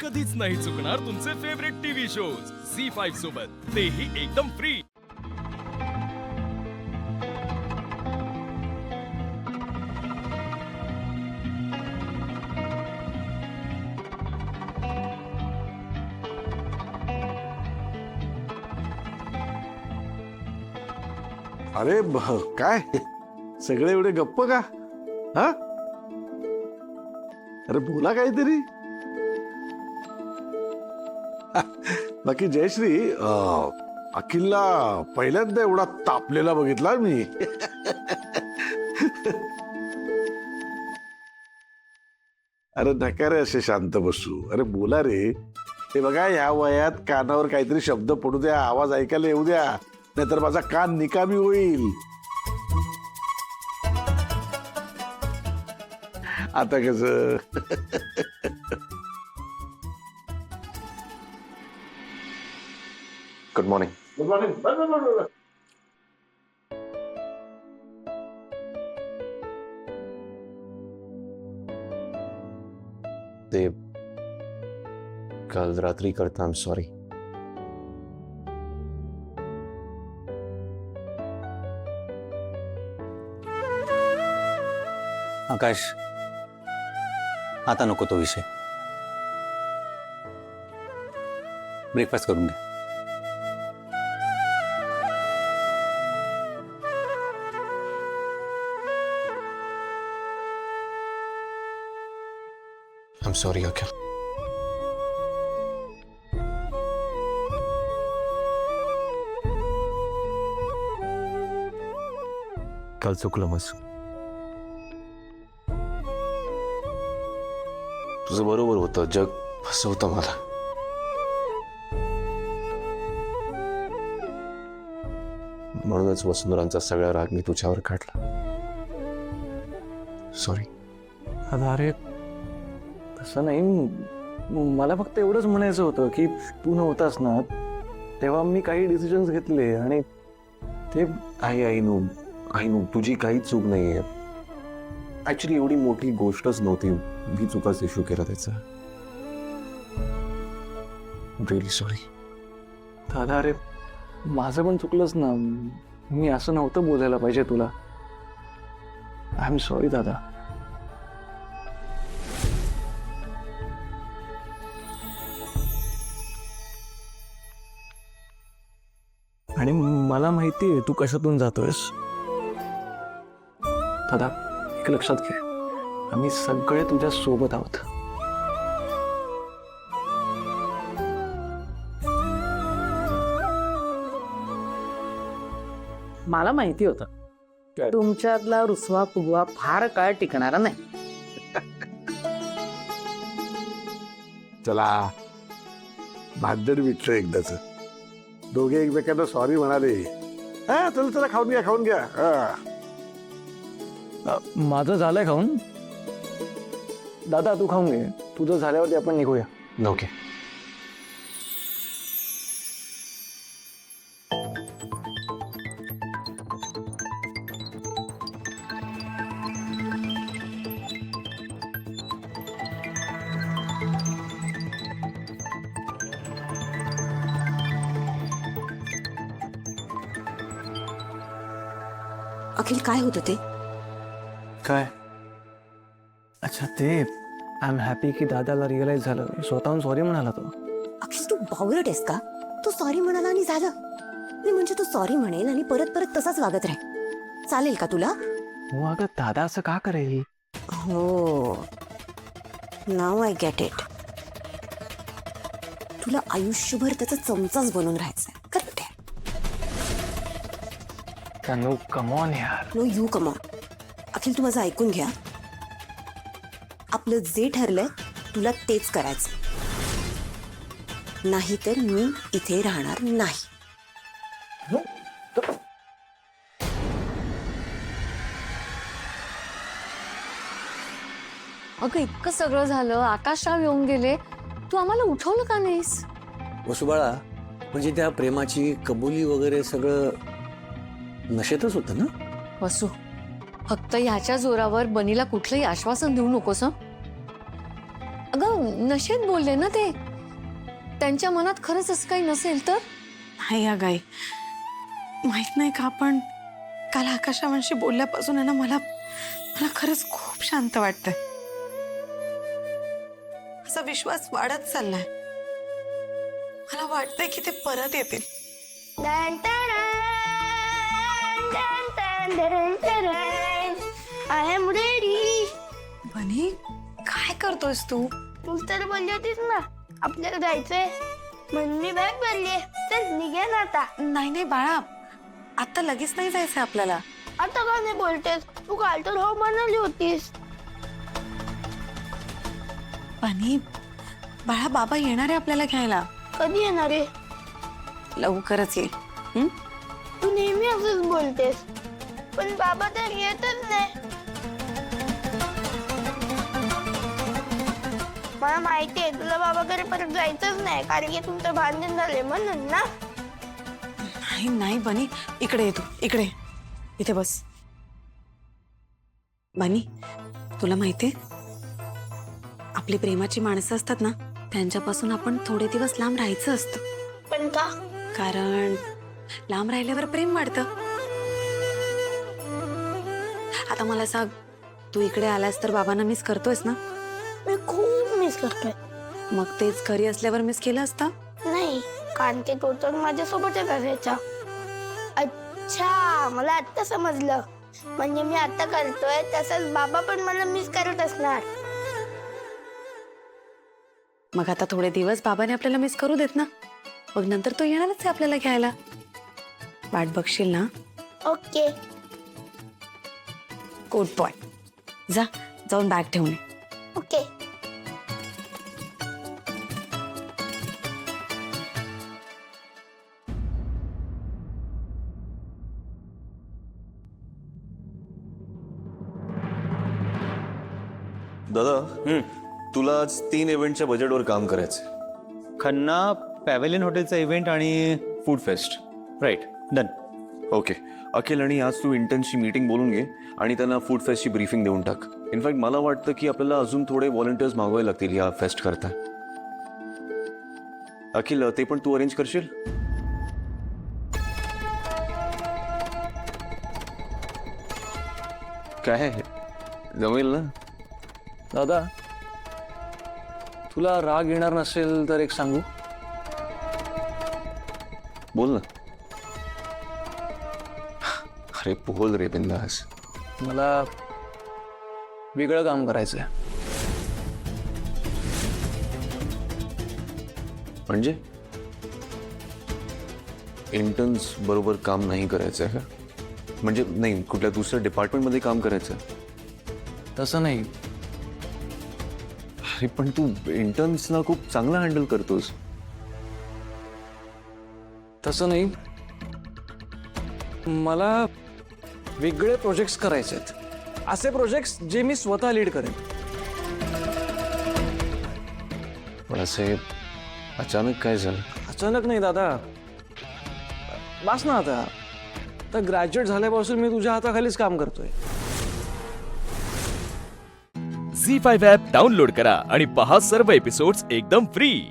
कधीच नाही चुकणार तुमचे favourite TV shows C five सोबत. तेही एकदम फ्री अरे काय? सगळे एवढे गप्प का? हा? अरे बोला काहीतरी. बाकी जयश्री अं, अखिलला पहिल्यांदा एवढा तापलेला बघितला मी. अरे नका रे असे शांत बसू. अरे बोला रे. ते बघा या वयात कानावर काहीतरी शब्द पडू द्या आवाज ऐकायला येऊ द्या नाहीतर माझा कान निकामी होईल. आता कस? गुड मॉर्निंग ते काल रात्री करता आम सॉरी आकाश आता नको तो विषय. ब्रेकफास्ट करून घे. आम सॉरी अखिल काल चुकलं मस तुझं बरोबर होतं जग फसवतं मला. म्हणूनच वसुंधरांचा सगळा राग मी तुझ्यावर काढला. सॉरी आता अरे तसं नाही. म- मला फक्त एवढंच म्हणायचं होतं की तू नव्हतास ना तेव्हा मी काही डिसिजन्स घेतले आणि ते आई आई नो आई नो तुझी काहीच चूक नाही आहे ॲक्च्युली एवढी मोठी गोष्टच नव्हती. मी चुकाच इश्यू केला त्याचा. रिअली सॉरी दादा अरे माझं पण चुकलंच ना. मी असं नव्हतं बोलायला पाहिजे तुला. आय एम सॉरी दादा. आणि मला माहिती आहे तू कशातून जातोयस? दादा एक लक्षात घे. आम्ही सगळे तुझ्या सोबत आहोत. मला माहिती होतं. काय? तुमच्यातला रुसवा फुगवा फार काळ टिकणारा नाही. चला. भांडण मिटलं एकदाच. दोघे एकमेकांना सॉरी म्हणाले. हा चला चला खाऊन घ्या खाऊन घ्या. हा. अ, माझं झालंय खाऊन. दादा तू खाऊन घे. तुझं झाल्यावरती आपण निघूया. ओके अखिल काय होतं ते? काय? अच्छा ते आय एम हॅपी की दादाला रिअलाइज झालं. स्वतःहून सॉरी म्हणाला तो. अखिल तू बावळट आहेस का? तू सॉरी म्हणाला आणि झालं. नाही म्हणजे तू सॉरी म्हणेल आणि परत परत तसाच वागत राह चालेल का तुला? हो अगं दादा असं का करेल? हो. नाव आय गेट इट तुला आयुष्यभर त्याचा चमचाच बनून राहायचंय तनु कमॉन यार? No you come on Akhil तू माझं ऐकून घ्या. आपलं जे ठरलंय तुला तेच करायचं. नाहीतर मी इथे राहणार नाही. अगं इतकं सगळं झालं आकाशराव येऊन गेले. तू आम्हाला उठवलं का नाहीस? वसुबाळा म्हणजे त्या प्रेमाची कबुली वगैरे सगळं नशेतच होतं ना? वसू फक्त ह्याच्या जोरावर बनीला कुठलंही आश्वासन देऊ नकोस हं? अगं नशेत बोलले ना ते. त्यांच्या मनात खरंच असं काही नसेल तर? नाही या गाई माहीत नाही का आपण काल आकाशावांशी बोलल्यापासून आहे ना मला मला खरंच खूप शांत वाटतंय. असा विश्वास वाढत चाललाय. मला वाटतंय की ते परत येतील. आय एम रेडी बनी काय करतोयस तू? तू तर बोलली होतीस ना आपल्याला जायचंय. म्हणून मी बॅग भरली चल निघे ना आता. नाही नाही बाळा. आता लगेच नाही जायचंय आपल्याला. आता का नाही बोलतेस? तू काल तर हो म्हणाली होतीस. बनी बाळा बाबा येणार आहे आपल्याला घ्यायला. कधी येणार आहे? लवकरच येईल. हं? तू नेहमी असंच बोलतेस. पण बाबा तर येतच नाही. मला माहिती आहे तुला बाबाकडे परत जायचंच नाही कारण की तुमचं भांडण झाले म्हणून ना. नाही नाही बनी इकडे ये तू इकडे ये. इथे बस. बनी तुला माहितीये आपली प्रेमाची माणसं असतात ना त्यांच्यापासून आपण थोडे दिवस लांब राहायचं असतं. पण का? कारण लांब राहिल्यावर प्रेम वाढतं. आता मला सांग तू इकडे आलास तर बाबांना मिस करतोयस ना? मी खूप मिस करतोय. मग तेच घरी असल्यावर मिस केलं असतं? नाही कारण की तो तर माझ्यासोबतच असायचा अच्छा मला आता समजलं. म्हणजे मी आता करतोय तसंच बाबा पण मला मिस करत असणार. मग आता थोडे दिवस बाबाने आपल्याला मिस करू देत ना? मग नंतर तो येणारच आहे आपल्याला घ्यायला. वाट बघशील ना? ओके. गुड बॉय जा जाऊन बॅग ठेवून ये. ओके. दादा तुला आज तीन इव्हेंटच्या बजेटवर काम करायचं खन्ना पॅव्हेलियन हॉटेलचा इव्हेंट आणि food fest right done okay. Akhil आणि आज तू इंटर्नची मीटिंग बोलून घे आणि त्यांना फूड फेस्टची ब्रीफिंग देऊन टाक. इनफॅक्ट मला वाटतं की आपल्याला अजून थोडे व्हॉलेंटियर्स मागवावे लागतील या फेस्ट करता. अखिल ते पण तू अरेंज करशील? काय जमेल ना? दादा तुला राग येणार नसेल तर एक सांगू. बोल ना. अरे बोल रे बिंदास. मला वेगळं काम करायचं आहे म्हणजे? इंटर्न्स बरोबर काम नाही करायचं आहे का? म्हणजे नाही कुठल्या दुसऱ्या डिपार्टमेंटमध्ये काम करायचं आहे तसं नाही. अरे पण तू इंटर्न्सला खूप चांगला हँडल करतोस. तसं नाही. मला वेगळे प्रोजेक्ट्स करायचे आहेत. असे प्रोजेक्ट्स जे मी स्वतः लीड करेन. पण असे अचानक काय झालं? अचानक नाही दादा. बास ना आता. तर ग्रॅज्युएट झाल्यापासून मी तुझ्या हाताखालीच काम करतोय. झी फाईव्ह ॲप डाउनलोड करा आणि पहा सर्व एपिसोड्स एकदम फ्री